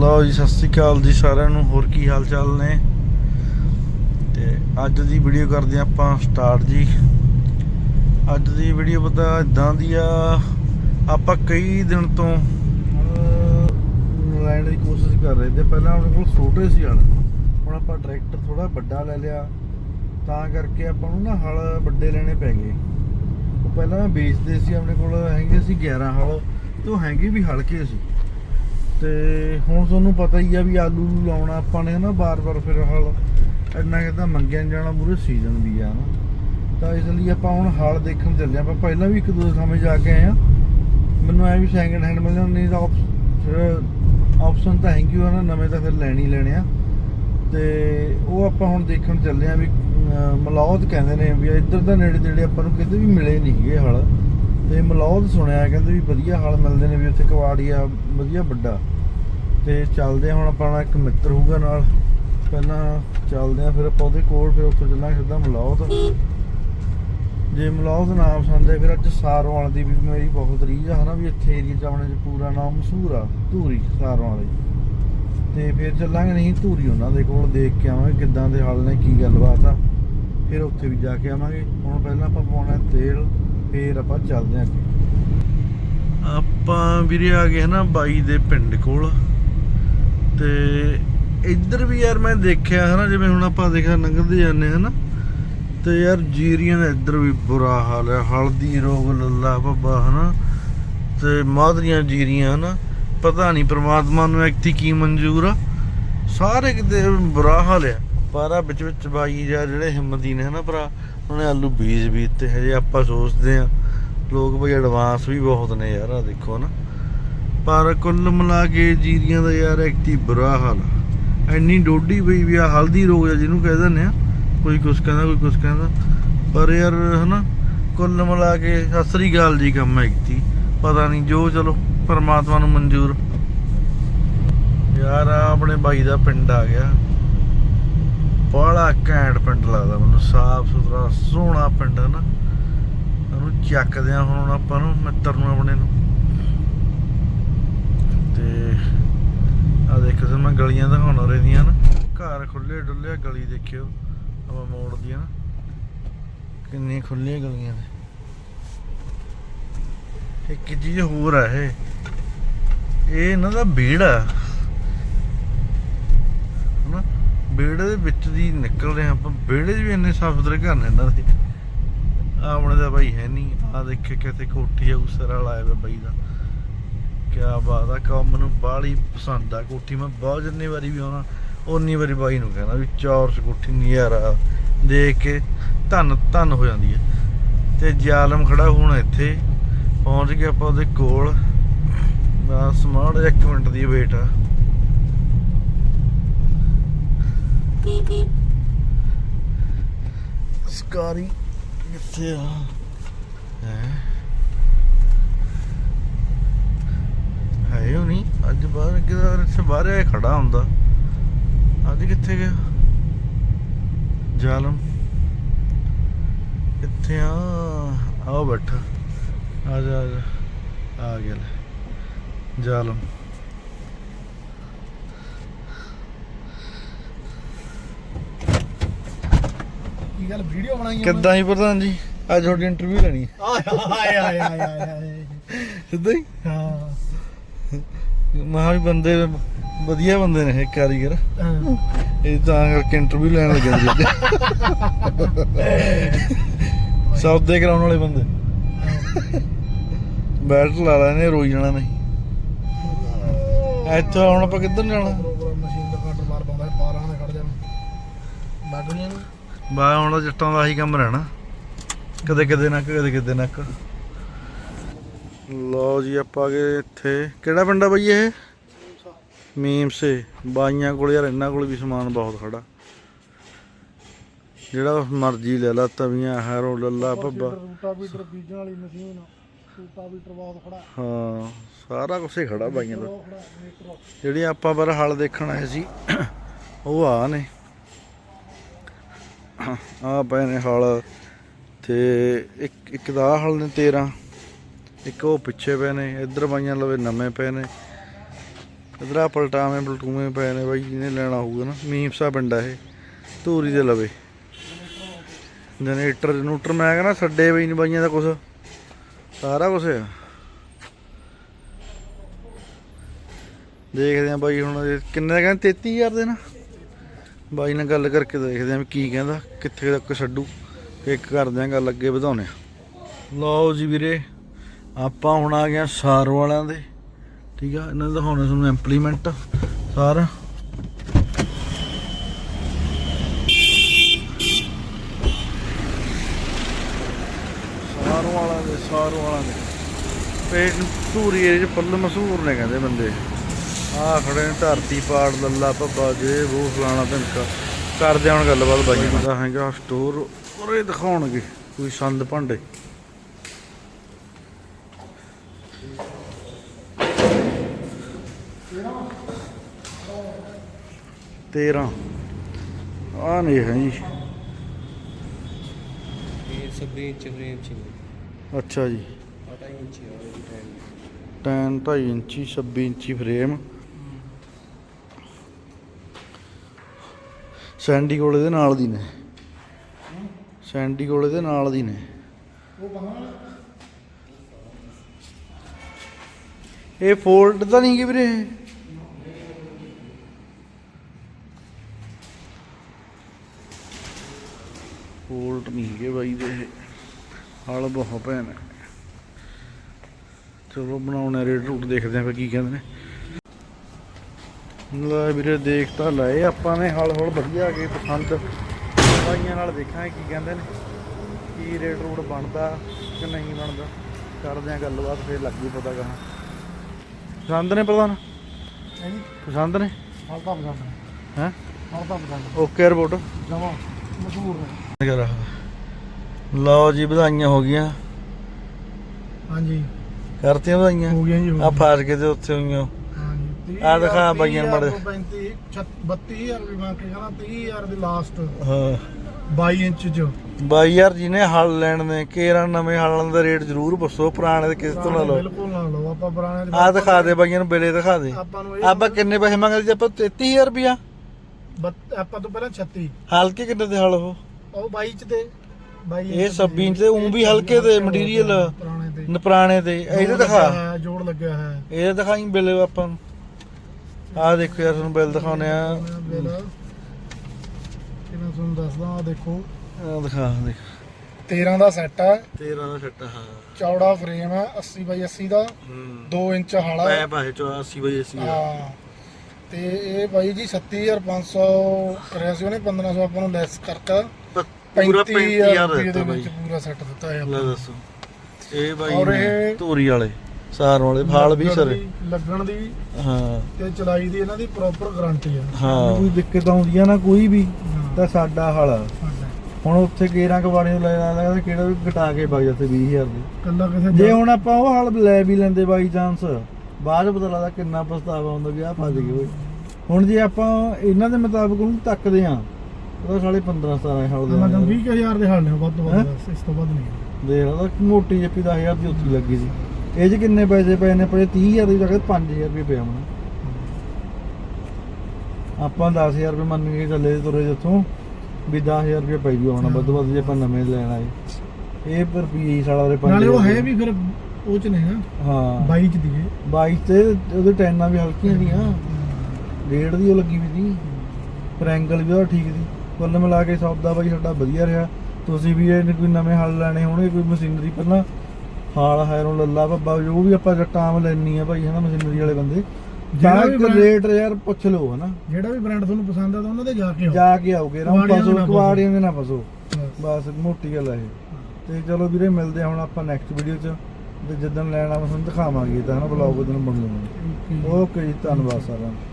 ਲਓ ਜੀ, ਸਤਿ ਸ਼੍ਰੀ ਅਕਾਲ ਜੀ ਸਾਰਿਆਂ ਨੂੰ, ਹੋਰ ਕੀ ਹਾਲ ਚਾਲ ਨੇ? ਤੇ ਅੱਜ ਦੀ ਵੀਡੀਓ ਕਰਦੇ ਹਾਂ ਆਪਾਂ ਸਟਾਰਟ ਜੀ। ਅੱਜ ਦੀ ਵੀਡੀਓ ਪਤਾ ਇਦਾਂ ਦੀ ਆ, ਆਪਾਂ ਕਈ ਦਿਨ ਤੋਂ ਲੈਣ ਦੀ ਕੋਸ਼ਿਸ਼ ਕਰ ਰਹੇ ਤੇ ਪਹਿਲਾਂ ਆਪਣੇ ਕੋਲ ਛੋਟੇ ਸੀ ਹਲ। ਹੁਣ ਆਪਾਂ ਟਰੈਕਟਰ ਥੋੜਾ ਵੱਡਾ ਲੈ ਲਿਆ। ਤਾਂ ਕਰਕੇ ਆਪਾਂ ਨੂੰ ਨਾ ਹਲ ਵੱਡੇ ਲੈਣੇ ਪੈ ਗਏ। ਉਹ ਪਹਿਲਾਂ ਵੇਚਦੇ ਸੀ, ਆਪਣੇ ਕੋਲ ਹੈਗੇ ਸੀ 11 ਹਲ। ਤੇ ਉਹ ਹੈਗੇ ਵੀ ਹਲਕੇ ਸੀ। ਤੇ ਹੁਣ ਤੁਹਾਨੂੰ ਪਤਾ ਹੀ ਆ ਵੀ ਆਲੂ ਨੂੰ ਲਾਉਣਾ ਆਪਾਂ ਨੇ ਨਾ ਬਾਰ-ਬਾਰ ਫਿਰ ਹਲ ਇੰਨਾ ਕਿ ਮੰਗਿਆ ਨੀ ਜਾਣਾ ਮੂਰੇ ਸੀਜ਼ਨ ਵੀ ਆ ਨਾ ਤਾਂ ਇਸ ਲਈ ਆਪਾਂ ਹੁਣ ਹਲ ਦੇਖਣ ਚੱਲੇ ਆਪਾਂ ਪਹਿਲਾਂ ਵੀ ਇੱਕ ਦੋ ਸਮੇਂ ਜਾ ਕੇ ਆਏ ਆ ਮੈਨੂੰ ਐ ਵੀ ਸੈਕਿੰਡ ਹੈਂਡ ਮਿਲਣਾ ਨਹੀਂ ਤਾਂ ਆਪਸ਼ਨ ਤਾਂ ਹੈਗੀ ਉਹ ਨਾ ਨਵੇਂ ਤਾਂ ਫਿਰ ਲੈਣੀ ਲੈਣੇ ਆ। ਤੇ ਉਹ ਆਪਾਂ ਹੁਣ ਦੇਖਣ ਚੱਲੇ ਆ ਵੀ ਮਲੌਦ ਕਹਿੰਦੇ ਨੇ ਵੀ ਇੱਧਰ ਦਾ ਨੇੜੇ ਤੇੜੇ ਆਪਾਂ ਨੂੰ ਕਿਤੇ ਵੀ ਮਿਲੇ ਨਹੀਂ ਹੈਗੇ ਹਲ। ਤੇ ਮਲੌਦ ਸੁਣਿਆ ਕਹਿੰਦੇ ਵੀ ਵਧੀਆ ਹਲ ਮਿਲਦੇ ਨੇ ਵੀ ਉੱਥੇ ਕਵਾੜੀਆ ਵਧੀਆ ਵੱਡਾ। ਤੇ ਚੱਲਦੇ ਆ ਹੁਣ ਆਪਣਾ ਇੱਕ ਮਿੱਤਰ ਹੋਊਗਾ ਨਾਲ। ਪਹਿਲਾਂ ਚੱਲਦੇ ਆ ਫਿਰ ਆਪਾਂ ਉਹਦੇ ਕੋਲ, ਫਿਰ ਉੱਥੋਂ ਚੱਲਾਂਗੇ ਸਿੱਧਾ ਮਲੌਦ। ਜੇ ਮਲੌਦ ਨਾਮ ਸੁਣਦੇ ਫਿਰ ਅੱਜ ਸਾਰਵਾਲ ਦੀ ਵੀ ਮੇਰੀ ਬਹੁਤ ਰੀਝ ਆ, ਹਨਾ ਵੀ ਇੱਥੇ ਏਰੀਆ ਚ ਆਪਣੇ ਚ ਪੂਰਾ ਨਾਮ ਮਸ਼ਹੂਰ ਆ, ਧੂਰੀ, ਸਾਰਵਾਲ ਦੀ। ਤੇ ਫਿਰ ਚੱਲਾਂਗੇ, ਨਹੀਂ, ਧੂਰੀ ਉਹਨਾਂ ਦੇ ਕੋਲ ਦੇਖ ਕੇ ਆਵਾਂਗੇ ਕਿੱਦਾਂ ਦੇ ਹਾਲ ਨੇ, ਕੀ ਗੱਲਬਾਤ ਆ। ਫਿਰ ਉੱਥੇ ਵੀ ਜਾ ਕੇ ਆਵਾਂਗੇ। ਹੁਣ ਪਹਿਲਾਂ ਆਪਾਂ ਪਾਉਣਾ ਤੇਲ, ਫਿਰ ਆਪਾਂ ਚੱਲਦੇ ਆਂ ਆਪਾਂ ਵੀਰੇ ਆ ਗਏ ਹਨਾ ਬਾਈ ਦੇ ਪਿੰਡ ਕੋਲ। ਤੇ ਇੱਧਰ ਵੀ ਯਾਰ ਮੈਂ ਦੇਖਿਆ ਹਨਾ, ਜਿਵੇਂ ਹੁਣ ਆਪਾਂ ਦੇਖਿਆ ਲੰਘਦੇ ਜਾਂਦੇ ਹਨਾ, ਤੇ ਯਾਰ ਜੀਰੀਆਂ ਦਾ ਇੱਧਰ ਵੀ ਬੁਰਾ ਹਾਲ ਹੈ ਹਲਦੀ ਰੋਗ ਲੱਲਾ ਬੱਬਾ ਹਨਾ, ਤੇ ਮਾਦਰੀਆਂ ਜੀਰੀਆਂ ਹਨਾ, ਪਤਾ ਨਹੀਂ ਪ੍ਰਮਾਤਮਾ ਨੂੰ ਐਕਤੀ ਕੀ ਮਨਜ਼ੂਰ ਆ, ਸਾਰੇ ਕਿਤੇ ਬੁਰਾ ਹਾਲ ਆ। ਪਾਰਾ ਵਿੱਚ ਵਿੱਚ ਬਾਈ ਜਾਂ ਜਿਹੜੇ ਹਿੰਮਤੀ ਨੇ ਹਨਾ ਭਰਾ, ਉਹਨੇ ਆਲੂ ਬੀਜ ਵੀ ਹਜੇ ਆਪਾਂ ਸੋਚਦੇ ਆ, ਲੋਕ ਬਈ ਐਡਵਾਂਸ ਵੀ ਬਹੁਤ ਨੇ ਯਾਰ ਆ ਦੇਖੋ ਨਾ ਪਰ ਕੁੱਲ ਮਿਲਾ ਕੇ ਜੀਰੀਆਂ ਦਾ ਯਾਰ ਐਕਟੀ ਬੁਰਾ ਹਾਲ ਆ। ਇੰਨੀ ਡੋਡੀ ਪਈ ਵੀ ਆ, ਹਲਦੀ ਰੋਗ ਆ ਜਿਹਨੂੰ ਕਹਿ ਦਿੰਦੇ ਆ। ਕੋਈ ਕੁਛ ਕਹਿੰਦਾ, ਕੋਈ ਕੁਛ ਕਹਿੰਦਾ। ਪਰ ਯਾਰ ਹਨਾ, ਕੁੱਲ ਮਿਲਾ ਕੇ ਅਸਰੀ ਗੱਲ ਜੀ ਕੰਮ ਹੈ ਪਤਾ ਨਹੀਂ ਜੋ, ਚਲੋ, ਪਰਮਾਤਮਾ ਨੂੰ ਮਨਜ਼ੂਰ। ਯਾਰ ਆਪਣੇ ਬਾਈ ਦਾ ਪਿੰਡ ਆ ਗਿਆ। ਬੜਾ ਘੈਂਟ ਪਿੰਡ ਲੱਗਦਾ ਮੈਨੂੰ, ਸਾਫ਼ ਸੁਥਰਾ, ਸੋਹਣਾ ਪਿੰਡ ਹੈ ਨਾ ਉਹਨੂੰ ਚੱਕਦੇ ਆ ਹੁਣ ਆਪਾਂ ਨੂੰ ਮਿੱਤਰ ਨੂੰ ਆਪਣੇ ਨੂੰ। ਤੇ ਆ ਦੇਖੋ ਸਰ, ਮੈਂ ਗਲੀਆਂ ਦਿਖਾਉਣ ਰਹੀ ਨਾ। ਘਰ ਖੁੱਲੇ ਡੁੱਲੇ ਗਲੀ ਦੇਖਿਓ। ਆਪਾਂ ਮੋੜ ਦੀਆਂ। ਨਾ ਖੁੱਲੀਆਂ ਗਲੀਆਂ ਨੇ। ਇੱਕ ਚੀਜ਼ ਹੋਰ ਆ ਇਹ। ਇਹ ਇਹਨਾਂ ਦਾ ਵਿਹੜਾ ਹਨਾ? ਵਿਹੜੇ ਦੇ ਵਿੱਚ ਦੀ ਨਿਕਲ ਰਹੇ ਆਪਾਂ। ਵਿਹੜੇ 'ਚ ਵੀ ਇੰਨੇ ਸਾਫ਼ ਸੁਥਰੇ ਘਰ ਨੇ ਇਹਨਾਂ ਦੇ। ਆਹ ਆਪਣੇ ਦਾ ਭਾਈ ਹੈ ਨਹੀਂ। ਆ ਦੇਖੇ ਕਿਤੇ ਕੋਠੀ ਆ ਉਸਰਾ ਲਾਇਆ ਆਇਆ ਬਾਈ ਦਾ। ਕਿਆ ਬਾਤ ਆ, ਕੰਮ ਨੂੰ ਬਾਹਲੀ ਪਸੰਦ ਆ ਕੋਠੀ। ਮੈਂ ਬਹੁਤ ਜਿੰਨੀ ਵਾਰੀ ਵੀ ਆਉਣਾ ਉਨੀ ਵਾਰੀ ਬਾਈ ਨੂੰ ਕਹਿੰਦਾ ਵੀ ਚੌਰਸ ਕੋਠੀ ਨਜ਼ਾਰਾ ਦੇਖ ਕੇ ਧੰਨ ਧੰਨ ਹੋ ਜਾਂਦੀ ਹੈ ਤੇ ਜ਼ਾਲਮ ਖੜਾ ਹੁਣ ਇੱਥੇ, ਪਹੁੰਚ ਗਏ ਆਪਾਂ ਉਹਦੇ ਕੋਲ। ਬਸ ਮਾੜ 1 ਮਿੰਟ ਦੀ ਵੇਟ ਆ। ਸਕਾਰੀ ਕਿੱਥੇ ਆ? ਹੈ ਹੈ ਉਹ ਨਹੀਂ ਅੱਜ ਬਾਹਰ ਕਿਧਰ ਇੱਥੇ ਬਾਹਰ ਆਇਆ ਖੜਾ ਹੁੰਦਾ। ਅੱਜ ਕਿੱਥੇ ਗਿਆ? ਜ਼ਾਲਮ। ਕਿੱਥੇ ਆ ਆਓ ਬੈਠਾ। ਆ ਜਾ ਆ ਜਾ। ਗਿਆ ਲੈ। ਜ਼ਾਲਮ। ਕੀ ਗੱਲ ਵੀਡੀਓ ਬਣਾਈ ਕਿੱਦਾਂ ਹੀ ਪ੍ਰਧਾਨ ਜੀ? ਅੱਜ ਤੁਹਾਡੀ ਇੰਟਰਵਿਊ ਲੈਣੀ ਹੈ। ਆਏ ਆਏ ਆਏ ਆਏ ਆਏ। ਸਿੱਧਾ ਹੀ? ਹਾਂ। ਮਹਾ ਵੀ ਬੰਦੇ ਵਧੀਆ ਬੰਦੇ ਨੇ ਇਹ ਕਾਰੀਗਰ। ਹਾਂ। ਇਹ ਤਾਂ ਕਰਕੇ ਇੰਟਰਵਿਊ ਲੈਣ ਲੱਗੇ ਅੱਜ। ਸੌਦੇ ਕਰਾਉਣ ਵਾਲੇ ਬੰਦੇ। ਬੈਲਟ ਲਾ ਲੈਣੇ ਰੋਈ ਜਾਣਾ ਨਹੀਂ। ਇੱਥੋਂ ਹੁਣ ਆਪਾਂ ਕਿੱਧਰ ਨੂੰ ਜਾਣਾ? ਮਸ਼ੀਨ ਦਾ ਕੱਟ ਮਾਰ ਪਾਉਂਦਾ 12 ਨੇ। ਖੜ ਜਾਣ ਬਾਗਲੀਆਂ ਨੂੰ ਬਾ ਹੁਣ ਜੱਟਾਂ ਦਾ ਆਹੀ ਕੰਮ ਰਹਿਣਾ। ਕਦੇ ਕਦੇ ਨੱਕ ਕਦੇ ਕਦੇ ਨੱਕ ਲਓ ਜੀ ਆਪਾਂ ਗਏ ਇੱਥੇ। ਕਿਹੜਾ ਪਿੰਡ ਆ ਬਈ ਇਹ? ਮੀਮਸੇ ਬਾਈਆਂ ਕੋਲ ਯਾਰ ਇਹਨਾਂ ਕੋਲ ਵੀ ਸਮਾਨ ਬਹੁਤ ਖੜਾ। ਜਿਹੜਾ ਮਰਜ਼ੀ ਲੈ ਲਾ ਤਵੀਆਂ ਹੈਰੋ ਲੱਲਾ ਭੱਬਾ। ਰੂਟਾ ਬੀਟਰ ਬੀਜਣ ਵਾਲੀ ਮਸ਼ੀਨ ਰੂਟਾ ਬੀਟਰ ਬਹੁਤ ਖੜਾ। ਹਾਂ ਸਾਰਾ ਕੁਝ ਹੀ ਖੜਾ ਬਾਈਆਂ ਦਾ। ਜਿਹੜੀ ਆਪਾਂ ਪਰ ਹਲ ਦੇਖਣ ਆਏ ਸੀ ਉਹ ਆ ਨੇ। ਆ ਪਏ ਨੇ ਹਲ। ਤੇ ਇੱਕ ਇੱਕ ਦਾ ਹਲ ਨੇ 13 ਇੱਕ ਉਹ ਪਿੱਛੇ ਪਏ ਨੇ, ਇੱਧਰ ਬਾਈਆਂ ਲਵੇ ਨਵੇਂ ਪਏ ਨੇ। ਇਧਰ ਆ ਪਲਟਾਵੇਂ ਪਲਟੂਵੇਂ ਪਏ ਨੇ ਬਾਈ, ਜਿਹਨੇ ਲੈਣਾ ਹੋਊਗਾ ਨਾ ਮੀਮਸਾ ਪਿੰਡ ਆ ਇਹ, ਧੂਰੀ ਦੇ ਲਵੇ। ਜਨਰੇਟਰ ਜਨੂਟਰ ਮੈਂ ਕਹਿੰਦਾ ਛੱਡੇ ਬਈ ਨਹੀਂ ਬਾਈਆਂ ਦਾ ਕੁਛ। ਸਾਰਾ ਕੁਛ ਆ। ਦੇਖਦੇ ਆ ਬਾਈ ਹੁਣ ਕਿੰਨੇ ਦਾ ਕਹਿੰਦੇ 33000 ਦੇ ਨਾ। ਬਾਈ ਨਾਲ ਗੱਲ ਕਰਕੇ ਦੇਖਦੇ ਆ ਵੀ ਕੀ ਕਹਿੰਦਾ, ਕਿੱਥੇ ਤੱਕ ਛੱਡੂ। ਇੱਕ ਕਰਦੇ ਆ ਗੱਲ ਅੱਗੇ ਵਧਾਉਣੇ ਆ। ਲਓ ਜੀ ਵੀਰੇ ਆਪਾਂ ਹੁਣ ਆ ਗਿਆ ਸਾਰ ਵਾਲਿਆਂ ਦੇ, ਠੀਕ ਆ, ਇਹਨਾਂ ਦਾ ਦਿਖਾਉਣੇ ਤੁਹਾਨੂੰ ਇੰਪਲੀਮੈਂਟ ਸਾਰ। ਸਾਰ ਵਾਲਿਆਂ ਦੇ, ਸਾਰ ਵਾਲਿਆਂ ਦੇ। ਪੇਟ ਧੂਰੀ ਏਰੀਏ 'ਚ ਪੱਲ ਮਸ਼ਹੂਰ ਨੇ ਕਹਿੰਦੇ ਬੰਦੇ। ਆ ਖੜੇ ਨੇ ਧਰਤੀ ਪਾੜ, ਲੱਲਾ ਭੱਬਾ, ਜੇ ਉਹ ਫਲਾਣਾ ਧਮਕਾ। ਕਰਦੇ ਹੁਣ ਗੱਲਬਾਤ ਬਾਈ ਦਾ ਹੈਗਾ ਸਟੋਰ ਉਰੇ ਦਿਖਾਉਣਗੇ, ਕੋਈ ਸੰਦ ਭਾਂਡੇ। ਤੇਰਾਂ। ਆ ਨਹੀਂ ਹੈ ਜੀ। ਇਹ 26 ਇੰਚ ਫਰੇਮ ਚ ਅੱਛਾ ਜੀ। 8 ਇੰਚ ਟੈਨ 2.5 ਇੰਚੀ 26 ਇੰਚੀ ਫਰੇਮ ਸੈਂਡੀ ਕੋਲ ਇਹਦੇ ਨਾਲ ਦੀ ਨੇ। ਸੈਂਡੀ ਕੋਲ ਇਹਦੇ ਨਾਲ ਦੀ ਨੇ। ਇਹ ਫੋਲਟ ਤਾਂ ਨਹੀਂ ਗੀ ਵੀਰੇ ਫੋਲਟ ਨਹੀਂ ਗੇ ਬਾਈ ਦੇ ਹਲ ਬਹੁਤ ਭੈਣ ਹੈ। ਚਲੋ ਬਣਾਉਣਾ ਰੇਟ ਰੂਟ ਦੇਖਦੇ ਆਂ ਫਿਰ ਕੀ ਕਹਿੰਦੇ ਨੇ। ਲੈ ਵੀਰੇ ਦੇਖ ਤਾਂ ਲਏ ਆਪਾਂ ਨੇ, ਹਲ ਹਲ ਵਧੀਆ ਆ ਗਏ ਪਸੰਦ। ਭਾਈਆਂ ਨਾਲ ਦੇਖਾਂਗੇ ਕੀ ਕਹਿੰਦੇ ਨੇ, ਕੀ ਰੇਟ ਰੂਟ ਬਣਦਾ ਕਿ ਨਹੀਂ ਬਣਦਾ। ਕਰਦੇ ਆਂ ਗੱਲਬਾਤ, ਫਿਰ ਲੱਗ ਜੂ ਪਤਾ ਕਹਾਂ। ਪਸੰਦ ਨੇ ਪ੍ਰਧਾਨ? ਹੈ ਜੀ ਪਸੰਦ ਨੇ? ਹਲਕਾ ਪਸੰਦ ਹੈ? ਹਲਕਾ ਪਸੰਦ ਓਕੇ ਰਿਪੋਰਟ। ਜਮਾ ਮਸ਼ਹੂਰ ਨੇ। ਲਓ ਜੀ ਵਧਾਈਆਂ ਹੋ ਗਈਆਂ। ਹਾਂਜੀ। ਕਰਤੀਆਂ ਵਧਾਈਆਂ? ਹੋ ਗਿਆ ਜੀ ਆ ਫਾਸ ਕੇ ਤੇ ਉੱਥੇ ਹੋਈਆਂ। ਆਹ ਦਿਖਾ ਬਾਈਆਂ ਮਾੜੇ। 35 32000 ਵੀ ਮੰਗ ਕੇ ਕਹਿੰਦਾ 30000 ਦੀ ਲਾਸਟ ਹਾਂ। 22 ਇੰਚ ਚ। ਬਾਈ ਯਾਰ ਜਿਹਨੇ ਹਲ ਲੈਣ ਨੇ ਕੇਰਾਂ ਨਵੇਂ ਹਲਾਂ ਦਾ ਰੇਟ ਜ਼ਰੂਰ ਪੁੱਛੋ ਪੁਰਾਣੇ ਦੇ ਕਿਸ ਤੋਂ ਨਾ ਲਓ। ਬਿਲਕੁਲ ਨਾ ਲਓ ਆਪਾਂ ਪੁਰਾਣੇ ਦੇ ਆ ਦਿਖਾ ਦੇ ਬਾਈਆਂ ਨੂੰ ਬਿਲੇ ਦਿਖਾ ਦੇ। ਆਪਾਂ ਨੂੰ ਇਹ ਆਪਾਂ ਕਿੰਨੇ ਪੈਸੇ ਮੰਗਦੇ ਜੀ ਆਪਾਂ 33000 ਰੁਪਿਆ ਬੱਤ- ਆਪਾਂ ਤੋਂ ਪਹਿਲਾਂ 36 ਹਲਕੇ ਕਿੰਨੇ ਦੇ ਹਲ ਉਹ? ਉਹ 22 ਚ ਤੇ 22 ਇਹ 26 ਇੰਚ ਦੇ ਊਂ ਵੀ ਹਲਕੇ ਤੇ ਮਟੀਰੀਅਲ ਪੁਰਾਣੇ ਤੇ ਨ ਪੁਰਾਣੇ ਤੇ ਇਹਦੇ ਜੋੜ ਦਿਖਾ। ਲੱਗਿਆ ਹੈ, ਜੋੜ ਲੱਗਿਆ ਹੈ। ਇਹ ਦਿਖਾਈ ਬਿੱਲ ਆਪਾਂ ਨੂੰ। ਆ ਦੇਖੋ ਯਾਰ ਤੁਹਾਨੂੰ ਬਿੱਲ ਦਿਖਾਉਣੇ ਆ ਬਿੱਲ। ਕਿਵੇਂ ਤੁਹਾਨੂੰ ਦੱਸਦਾ? ਆ ਦੇਖੋ। ਆਹ ਦਿਖਾ ਦੇਖ। 13 ਦਾ ਸੈੱਟ ਹੈ 13 ਦਾ ਛੱਟਾ ਹਾਂ। ਚੌੜਾ ਫਰੇਮ ਹੈ 80 ਬਾਈ 80 ਦਾ। ਹੂੰ। 2 ਇੰਚ ਹਾਲਾ। ਪੈ ਪਾਏ 84 ਵਜੇ ਸੀ ਹਾਂ। ਤੇ ਇਹ ਬਾਈ ਜੀ 37500 ਕਰਿਆ ਸੀ ਉਹਨੇ 1500 ਆਪਾਂ ਨੂੰ ਲੈਸ ਕਰਤਾ। ਪੂਰਾ 35000 ਰੁਪਏ ਦੇ ਦਿੱਤਾ ਬਾਈ। ਪੂਰਾ ਸੈੱਟ ਦਿੱਤਾ ਹੈ ਲੈ ਦੱਸੋ। ਇਹ ਬਾਈ ਧੂਰੀ ਵਾਲੇ। ਸਾਰ ਵਾਲੇ ਫਾਲ ਵੀ ਸਰੇ। ਲੱਗਣ ਦੀ ਹਾਂ। ਤੇ ਚਲਾਈ ਦੀ ਇਹਨਾਂ ਦੀ ਪ੍ਰੋਪਰ ਗਾਰੰਟੀ ਆ। ਹਾਂ। ਕੋਈ ਦਿੱਕਤ ਆਉਂਦੀ ਆ ਨਾ ਕੋਈ ਵੀ ਤਾਂ ਸਾਡਾ ਹਲ ਆ। ਹੁਣ ਉੱਥੇ ਕੇਰਾਂ ਕਬਾੜੀ ਨੂੰ ਲੈ ਲੈਂਦਾ ਕਿਹੜਾ ਵੀ ਘਟਾ ਕੇ ਵਗ ਜਾਂਦੇ 20000 ਦੇ। ਕੱਲਾ ਕਿਸੇ ਜੇ ਹੁਣ ਆਪਾਂ ਉਹ ਹਲ ਲੈ ਵੀ ਲੈਂਦੇ ਬਾਈ ਚਾਂਸ ਬਾਅਦ ਪਤਾ ਲੱਗਦਾ ਕਿੰਨਾ ਪਛਤਾਵਾ ਹੁੰਦਾ ਵੀ ਆ ਫਸ ਗਏ ਓਏ। ਹੁਣ ਜੇ ਆਪਾਂ ਇਹਨਾਂ ਦੇ ਮੁਤਾਬਕ ਉਹਨੂੰ ਤੱਕਦੇ ਆ ਉਹਦਾ ਸਾਲੇ 15 17 ਹਲ ਮੈਂ ਤਾਂ ਦੇ 20000 ਦੇ ਹਾਲ ਨੇ ਵੱਧ ਤੋਂ ਵੱਧ ਇਸ ਤੋਂ ਵੱਧ ਨਹੀਂ। ਦੇਖ ਲਾ ਤਾਂ ਮੋਟੀ ਜੱਪੀ 10000 ਦੀ ਉੱਥੇ ਲੱਗੀ ਸੀ। ਇਹ ਚ ਕਿੰਨੇ ਪੈਸੇ ਪਏ ਨੇ? ਪਏ 30000 ਦੀ ਜਗ੍ਹਾ 5000 ਰੁਪਏ ਪਿਆ ਹੁਣ। ਆਪਾਂ 10000 ਰੁਪਏ ਮੰਨ ਕੇ ਚੱਲੇ ਤੁਰੇ ਜਿੱਥੋਂ ਵੀ 10000 ਰੁਪਏ ਪੈ ਜੂ ਹੁਣ ਵੱਧ ਜੇ ਆਪਾਂ ਨਵੇਂ ਲੈਣ ਆਏ। ਇਹ ਪਰ ਪੀ ਸਾਲਾ ਦੇ ਨਾਲੇ ਉਹ ਹੈ 5000 ਵੀ ਫਿਰ ਉਹ ਚ ਨੇ ਨਾ ਹਾਂ। 22 ਚ ਦੀਏ ਬਾਈਕ ਤੇ ਉਹਦੇ ਟੈਨਾਂ ਵੀ ਹਲਕੀਆਂ ਦੀਆਂ ਰੇਡ ਦੀ ਉਹ ਲੱਗੀ ਵੀ ਸੀ। ਪਰ ਐਂਗਲ ਵੀ ਉਹਦਾ ਠੀਕ ਸੀ। ਕੁੱਲ ਮਿਲਾ ਕੇ ਸੌਦਾ ਬਾਈ ਸਾਡਾ ਵਧੀਆ ਰਿਹਾ। ਤੁਸੀਂ ਵੀ ਇਹ ਕੋਈ ਨਵੇਂ ਹਲ ਲੈਣੇ ਹੋਣਗੇ ਕੋਈ ਮਸ਼ੀਨਰੀ ਪਹਿਲਾਂ ਹਾਲ ਹੈਰੋਂ ਲੱਲਾ ਬੱਬਾ ਜੋ ਵੀ ਆਪਾਂ ਜਟਾਮ ਲੈਣੀ ਆ ਭਾਈ ਹਨਾ ਮਸ਼ੀਨਰੀ ਵਾਲੇ ਬੰਦੇ। ਜਿਹੜਾ ਵੀ ਰੇਟ ਯਾਰ ਪੁੱਛ ਲਓ ਹਨਾ। ਜਿਹੜਾ ਵੀ ਬ੍ਰਾਂਡ ਤੁਹਾਨੂੰ ਪਸੰਦ ਆ ਤਾਂ ਉਹਨਾਂ ਦੇ ਜਾ ਕੇ ਆਓ। ਜਾ ਕੇ ਆਓਗੇ ਨਾ ਪਸੋ। ਕਵਾੜੀਆਂ ਦੇ ਨਾ ਫਸੋ ਬਸ। ਮੋਟੀ ਗੱਲ ਹੈ। ਤੇ ਚਲੋ ਵੀਰੇ ਮਿਲਦੇ ਹੁਣ ਆਪਾਂ ਨੈਕਸਟ ਵੀਡੀਓ 'ਚ। ਤੇ ਜਦੋਂ ਲੈਣਾ ਮੈਂ ਤੁਹਾਨੂੰ ਦਿਖਾਵਾਂਗੇ ਤਾਂ ਹਨਾ ਬਲੌਗ ਉਹਦੋਂ ਓਕੇ ਓਕੇ ਜੀ ਧੰਨਵਾਦ ਸਾਰਿਆਂ ਦਾ।